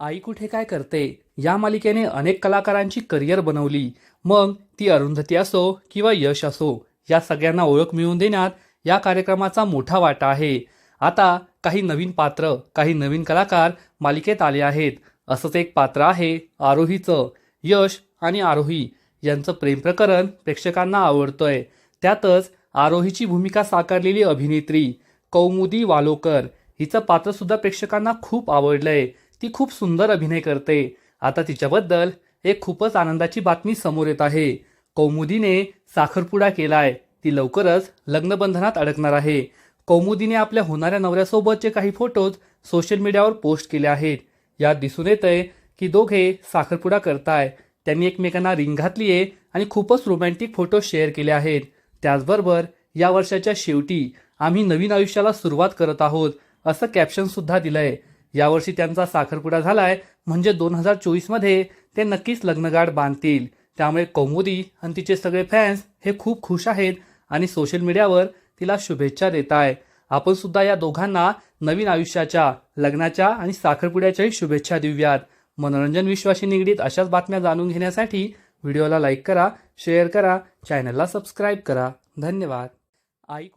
आई कुठे काय करते? या मालिकेने अनेक कलाकारांची करिअर बनवली. मग ती अरुंधती असो किंवा यश असो या सगळ्यांना ओळख मिळवून देण्यात या कार्यक्रमाचा मोठा वाटा आहे. आता काही नवीन पात्र काही नवीन कलाकार मालिकेत आले आहेत. असंच एक पात्र आहे आरोहीचं. यश आणि आरोही यांचं प्रेमप्रकरण प्रेक्षकांना आवडतंय. त्यातच आरोहीची भूमिका साकारलेली अभिनेत्री कौमुदी वालोकर हिचं पात्रसुद्धा प्रेक्षकांना खूप आवडलंय. ती खूप सुंदर अभिनय करते. आता तिच्याबद्दल एक खूपच आनंदाची बातमी समोर येत आहे. कौमुदीने साखरपुडा केलाय. ती लवकरच लग्नबंधनात अडकणार आहे. कौमुदीने आपल्या होणाऱ्या नवऱ्यासोबतचे काही फोटोज सोशल मीडियावर पोस्ट केले आहेत. यात दिसून येतंय की दोघे साखरपुडा करताय. त्यांनी एकमेकांना रिंग घातली आहे आणि खूपच रोमॅन्टिक फोटो शेअर केले आहेत. त्याचबरोबर या वर्षाच्या शेवटी आम्ही नवीन आयुष्याला सुरुवात करत आहोत असं कॅप्शन सुद्धा दिलंय. यावर्षी त्यांचा साखरपुडा झालाय. म्हणजे दोन हजार चोवीसमध्ये ते नक्कीच लग्नगाठ बांधतील. त्यामुळे कौमुदी आणि तिचे सगळे फॅन्स हे खूप खुश आहेत आणि सोशल मीडियावर तिला शुभेच्छा देत आहे आपण सुद्धा या दोघांना नवीन आयुष्याच्या लग्नाच्या आणि साखरपुड्याच्याही शुभेच्छा देऊयात. मनोरंजन विश्वाशी निगडीत अशाच बातम्या जाणून घेण्यासाठी व्हिडिओला लाईक करा शेअर करा चॅनलला सबस्क्राईब करा. धन्यवाद. ऐकू